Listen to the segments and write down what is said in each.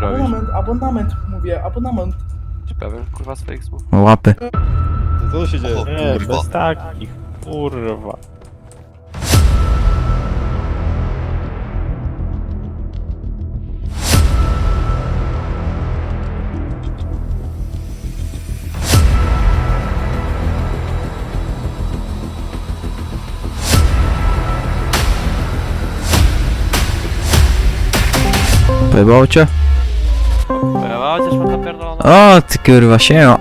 ty robisz? Abonament, abonament, mówię, abonament. Czy pewien kurwa swoich słów? Łapy. Co tu się dzieje? Nie, bez takich, kurwa. Pojebało cię? Cię szmata pierdolona? O, ty kurwa, siema.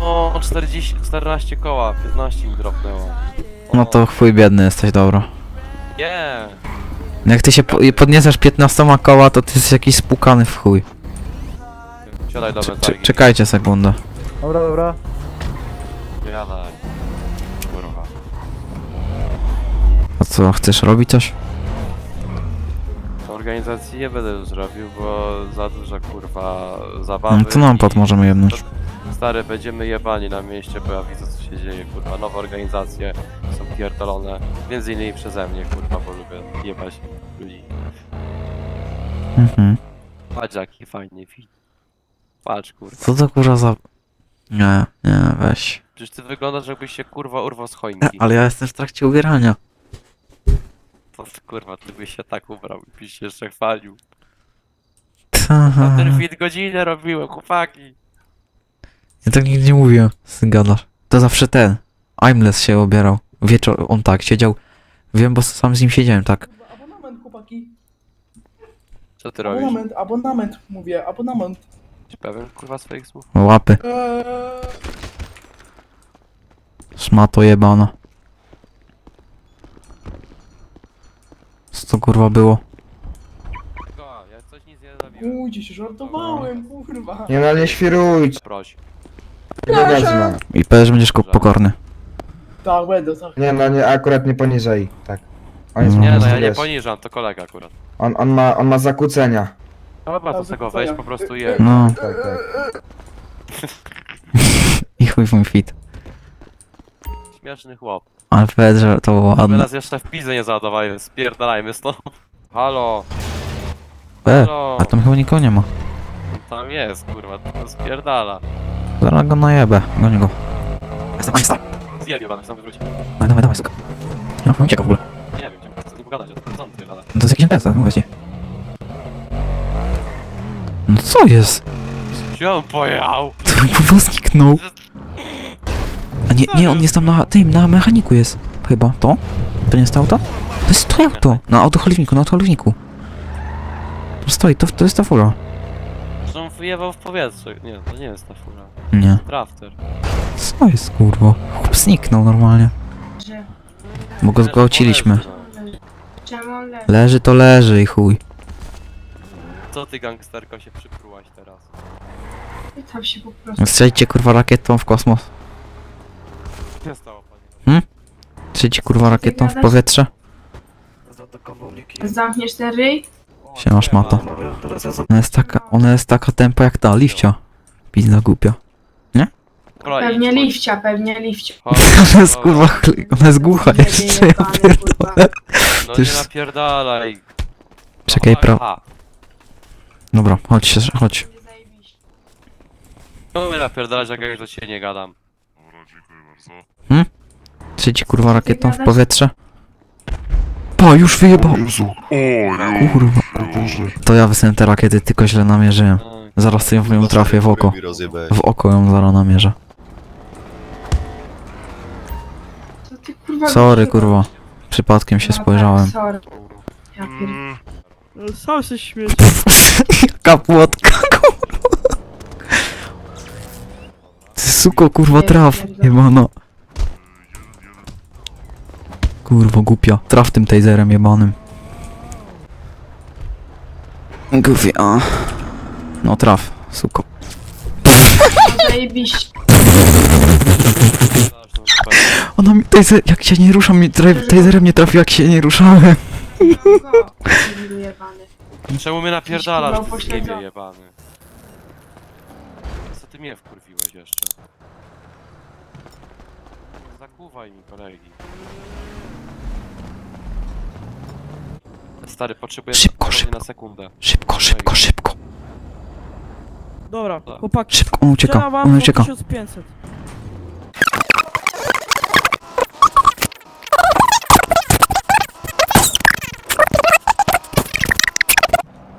O, 40, 14 koła, 15 mi dropnęło. No to chuj biedny jesteś, dobra. Nie. Jak ty się po podniesiesz 15 koła, to ty jesteś jakiś spłukany w chuj. Siadaj do Cze- cze- mentalki. czekajcie sekundę. Dobra, dobra. Siadaj. Kurwa. A co, chcesz robić coś? Organizacji nie będę już robił, bo za dużo kurwa zabawy. No to nam i- pod możemy jednąć. Stary, będziemy jebani na mieście, bo ja widzę co się dzieje, kurwa. Nowe organizacje są pierdolone. Między innymi przeze mnie, kurwa, bo lubię jebać ludzi. Mhm. Patrz jaki fajny film. Patrz, kurwa. Co to kurwa za... Nie, nie, weź. Przecież ty wyglądasz jakbyś się kurwa urwał z E, choinki. Ale ja jestem w trakcie ubierania. To kurwa, ty byś się tak ubrał i byś się jeszcze chwalił. Na ten fit godzinę robiłem, chłopaki. Ja tak nigdy nie mówię, gadasz. To zawsze ten. Aimless się obierał. Wieczór, on tak, siedział. Wiem, bo sam z nim siedziałem, tak. Kurwa, Abonament, chłopaki. Co ty robisz? Abonament, abonament, mówię, abonament. Czy pewien kurwa swoich słów? Łapy. Eee, Szmato jebana. To kurwa było? Go, ja coś nic nie zrobiłem. Kujcie się, żartowałem, kurwa. Nie no, nie świrujcie. Proś. Nie wezmę. I powiesz, że będziesz ko- pokorny. Tak, będę, tak. Nie no, nie, akurat nie poniżej. Tak. On jest Nie, no, ja nie wiesz, poniżam, to kolega akurat. on, on, ma, on ma zakłócenia. Dobra, to sobie go weź, po prostu je. No. Tak, tak. I chuj w mój fit. Śmieszny chłop. Ale powiedz, że to było ładne. nas jeszcze w pizę nie załadowali, spierdalajmy stąd. Halo, E, halo. a tam chyba nikogo nie ma. Tam jest, kurwa, to spierdala. Zaraz go najebę. Goń go. Jestem Einstein. Zjebie pan, sam wróci. Dawaj, dawaj, dawaj, suka. No, on ucieka w ogóle. Nie wiem, gdzie chcę z nim pogadać, to co on spierdala. To jest jakiś NPC, mówię ci. No co jest? Gdzie on pojechał? To kurwa zniknął. A nie, nie, on jest tam na tym, na mechaniku jest. Chyba. To? To nie jest to auto? To jest to auto. Na autoholowniku, na autoholowniku. To stoi, to, to jest ta fura. Że on wyjebał w powietrze. Nie, to nie jest ta fura. Nie. Drafter. Co jest kurwa? Chłop zniknął normalnie. Że Bo go zgwałciliśmy. czemu leży? Leży to leży i chuj. Co ty gangsterko się przyprułaś teraz? Pytam się po prostu. Strzelcie kurwa rakietą w kosmos. Stało pani? Strzelcie kurwa rakietą w powietrze. Zamkniesz ten ryj? Siema szmato. Ona jest taka, ona jest taka tempa jak ta liścia. Pizda głupia. Dobra, Pewnie idź, liwcia, pewnie liwcia. chodź. Ona jest Dobra. kurwa, chle- ona jest głucha jeszcze, ja pierdolę. No to nie już- napierdalaj. Czekaj, pra... Dobra, chodź się, chodź. Nie no mnie napierdalać, jak ja do ciebie nie gadam. Strzelcie kurwa rakietą w powietrze. Pa, już wyjebał. Kurwa. To ja wysłałem te rakiety, tylko źle namierzyłem. Zaraz ją w nią trafię w oko. W oko ją zaraz namierzę. Co ty kurwa Sorry kurwa. Przypadkiem się No tak, spojrzałem. Sorry. Ja pier... No, Sam się śmieci. Jaka płotka, kurwa. Ty Suko, kurwa, traf. Jebano. Kurwa, głupia. Traf tym taserem jebanym. Goofy, a. No traf, suko. Zajebiście. Ona mi taser, jak się nie ruszam, mi tra- taserem nie trafił, jak się nie ruszałem. Go, debilu jebany. Czemu mnie napierdalasz, Kurwa, ty pośledzony. jebany? Co ty mnie wkurwiłeś jeszcze? Zakuwaj mi kolegi. Stary, potrzebuję Szybko, dosłownie szybko. na sekundę. Szybko, szybko, szybko. Dobra, Tak. chłopaki. Szybko, on ucieka, wam on po ucieka. 1500.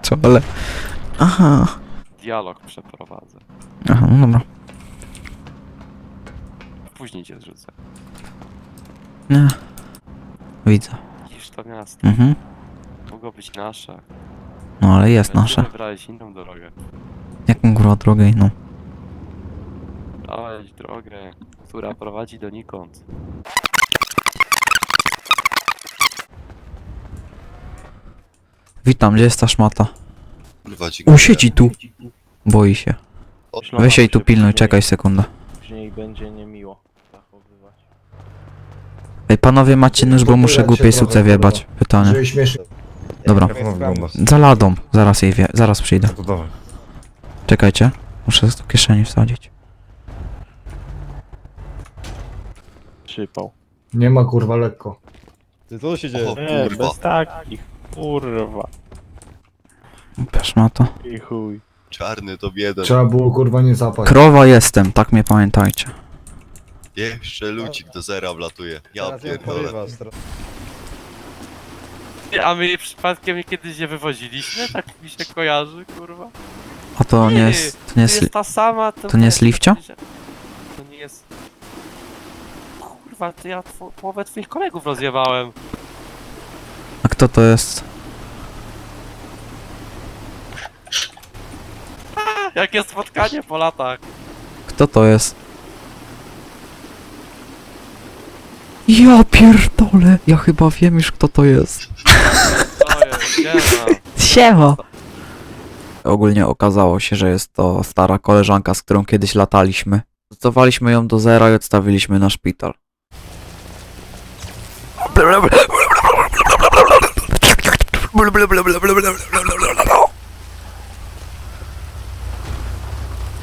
Co, ale... Aha, Dialog przeprowadzę. aha, no dobra. Później cię zrzucę. Nie. Widzę. Widzisz to miasto. Mhm. Mogło być nasze. No ale jest nasze. Wybrałeś inną drogę. Jaką kurwa drogę inną? Dałeś drogę, która prowadzi donikąd. Witam, gdzie jest ta szmata? Kurwa ci O, siedzi tu. Boi się. Weź jej tu pilnuj, czekaj sekundę. Później będzie niemiło zachowywać. Ej, panowie macie nóż, bo muszę głupiej suce wiebać. Pytanie. Żeby śmiesznie. Dobra. Jak ona wygląda? Za ladą. Zaraz jej wie, zaraz przyjdę. To dawaj. Czekajcie. Muszę do kieszeni wsadzić. Przypał. Nie ma kurwa lekko. Ty, co się dzieje? Nie, kurwa. bez takich. Kurwa. Głupia szmata. I chuj. Czarny to bieden. Trzeba było kurwa nie zapać. Krowa jestem, tak mnie pamiętajcie. Jeszcze lucik do zera wlatuje. Ja pierdolę. A my przypadkiem kiedyś je wywoziliśmy? Tak mi się kojarzy, kurwa. A to nie jest, to nie To jest, jest ta sama... to nie jest liwcia? To nie jest... Kurwa, to ja tw- połowę twoich kolegów rozjebałem. a kto to jest? Jakie spotkanie po latach. Kto to jest? Ja pierdolę, ja chyba wiem już kto to jest. To jest. Siema! Ogólnie okazało się, że jest to stara koleżanka, z którą kiedyś lataliśmy. Cofaliśmy ją do zera i odstawiliśmy na szpital.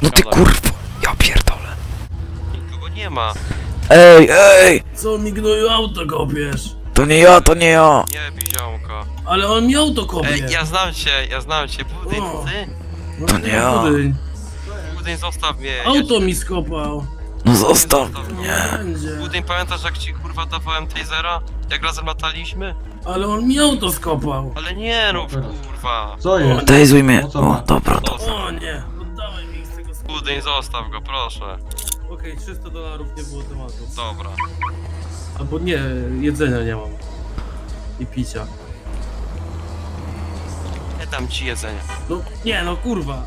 No ty kurwa, ja pierdolę. Nikogo nie ma. Ej, ej! Co mi gnoju auto kopiesz? To nie ja, to nie ja! Nie, biziomko. Ale on mi auto kopie. Ej, ja znam cię, ja znam cię. Budyń, O. ty? No to nie ja. budyń. Budyń, zostaw mnie. ja Auto mi skopał. No zostaw Zostaw mnie. Będzie. Budyń, pamiętasz jak ci kurwa dawałem tasera? Jak razem lataliśmy? Ale on mi auto skopał. Ale nie rób kurwa. Co jest? Dejzuj mnie. O, dobra, to. Zostaw. O nie, oddałem mi z tego. Budyń, zostaw go, proszę. Okej, 300 dolarów nie było tematu. Dobra. Albo nie, jedzenia nie mam. I picia. Nie dam ci jedzenia. No nie no kurwa.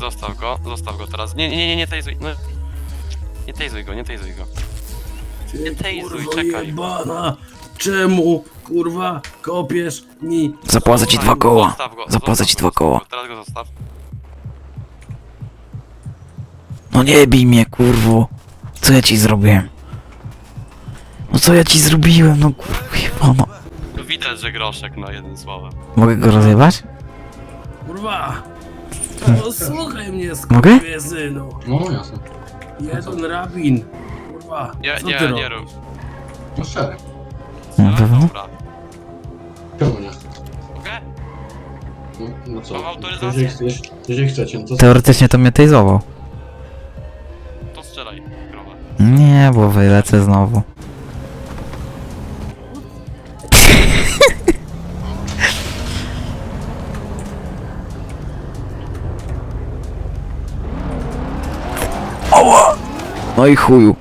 Zostaw go, zostaw go teraz. Nie, nie, nie, nie tejzuj. No. Nie tejzuj go, nie tejzuj go. Nie tejzuj, Kurwa czekaj. jebana. Czemu kurwa kopiesz mi? Zapłacę ci dwa koła. Zostaw go, Zapłacę zostaw ci go, dwa koła. Teraz go zostaw. No nie bij mnie, kurwo. Co ja ci zrobiłem? No co ja ci zrobiłem, no kurwa. No. No Widać, że groszek na jednym słowem. Mogę go rozjebać? Kurwa. No słuchaj mnie, Mogę? No jasne. Jeden rabin. Kurwa. Nie, co nie, ty nie robisz? rób. No szczerze. Na pewno? Dobra. Czemu nie? Mogę? No, no co? Mam autoryzację. Jeżeli chcecie, no to Teoretycznie to mnie tejzował. Nie, bo wylecę znowu. Oła! No i chuju.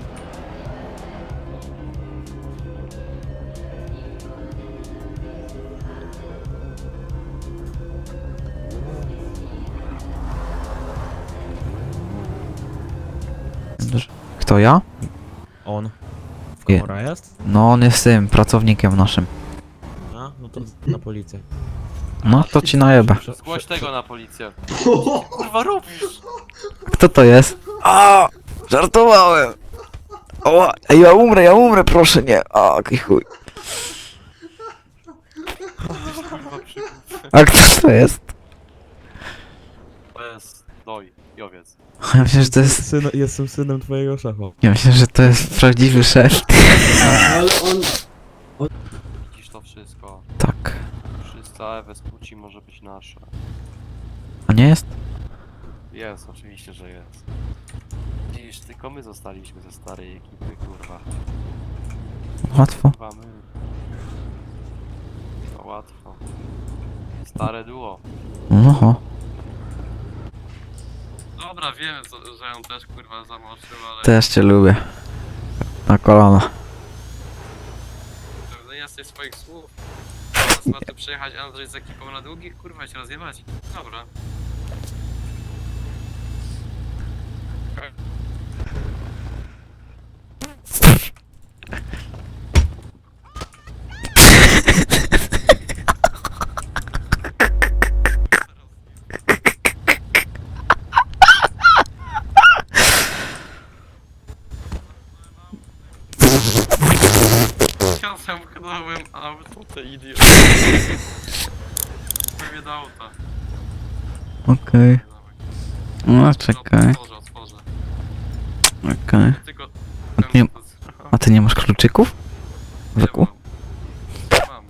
Kto ja? Je- komora jest? No on jest tym, pracownikiem naszym. A, no to na policję. No to ci najebę. Prze- Zgłoś prze- tego na policję. Kurwa robisz? Kto to jest? A, żartowałem. O, ej, ja umrę, ja umrę, proszę nie. A, jaki chuj. Kurwa przy... A kto to jest? To jest doj, jowiec. Ja myślę, że to jest... Syn, jestem synem twojego szefa. Ja myślę, że to jest prawdziwy szef. Ale on... Widzisz to wszystko. Tak. Wszyscy Ewes płci może być nasze. A nie jest? Jest, oczywiście, że jest. Widzisz, tylko my zostaliśmy ze starej ekipy, kurwa. Łatwo. Kurwa, my. To łatwo. Stare duo. No. Dobra, wiem, co, że ją też kurwa zamoczył, ale Też cię lubię. Na kolana. pewny jesteś swoich słów. Teraz ma tu przyjechać Andrzej z ekipą na długich, kurwa, się rozjebać. Dobra. Ja zamknąłem auto, te idiot. Prawie do auta. Okej. No czekaj. Otworzę, otworzę. Okej. Tylko... nie- A ty nie masz kluczyków? Wyku? Mam.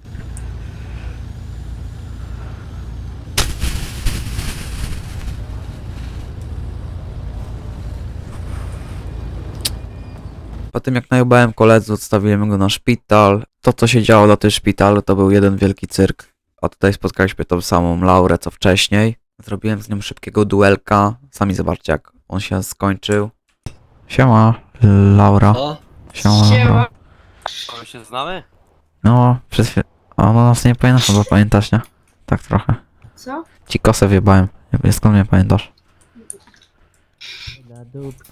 Po tym jak najebałem koledzy, odstawiłem go na szpital. To, co się działo na tym szpitalu, to był jeden wielki cyrk. A tutaj spotkaliśmy tą samą Laurę, co wcześniej. Zrobiłem z nią szybkiego duelka. Sami zobaczcie, jak on się skończył. Siema, Laura. Siema, Laura. Siema. Ale się znamy? No, przez chwilę... O, no nas nie pamiętasz, bo pamiętasz, nie? Tak trochę. Co? Ci kosę wjebałem. Skąd mnie pamiętasz?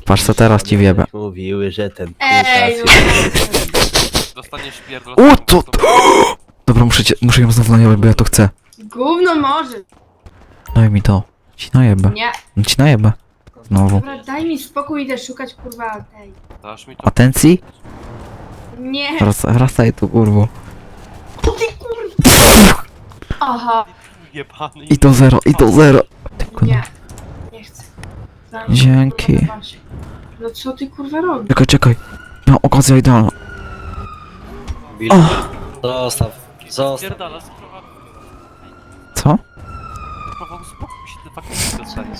Patrz co teraz ci wiebę. Mówiły, że ten Ej, Dostaniesz pierdol... O, co? Dobra, muszę cię, muszę ją znowu najebać, bo ja to chcę. Gówno może. Daj mi to. Ci najebę. Nie. No Ci najebę. Znowu. Dobra, daj mi spokój, idę szukać kurwa tej. Dasz mi to? Atencji? Nie. Wracaj, wracaj tu, kurwo. O ty kurwa. Aha. Jebany I to zero, i to zero. Tylko no. Nie. Nie chcę. Dzięki. kurwa. No co ty kurwa robisz? Czekaj, czekaj. No, okazja idealna. O, Zostaw, zostaw. Pierdala, sprowadź. co? Paweł, spokój się, ty faktycznie dostaniesz.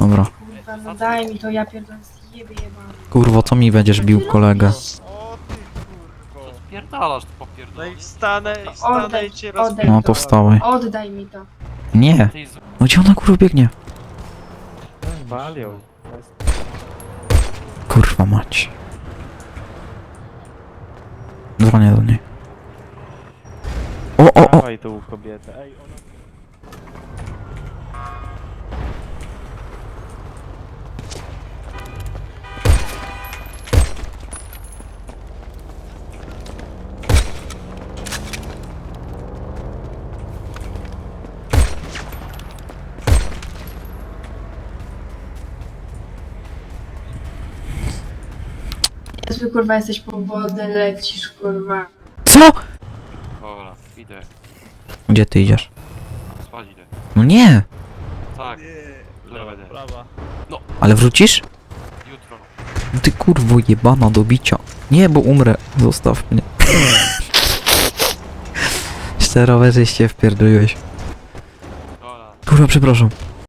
Dobra. Kurwa, no daj mi to, ja pierdolę zjebie jebany. Kurwo, co mi będziesz bił, kolegę? Pierdalasz, to popierdol. wstanę, Oddaj, oddaj No to wstawaj. Oddaj mi to. Nie. Ty z... No gdzie ona kurwa biegnie? Walią. Kurwa mać. Dzwonię do niej. O, o, o! Dawaj tą kobietę. Ej, ona... Jezu, kurwa, jesteś po wodę, lecisz, kurwa. Co? Dobra, idę. Gdzie ty idziesz? Spać idę. No nie! Tak. Lewe idę. Prawa. Ale wrócisz? Jutro. No Ty kurwo jebana do bicia. Nie, bo umrę. Zostaw mnie. Czterowe żeście wpierdoliłeś. Dobra. Kurwa, przepraszam.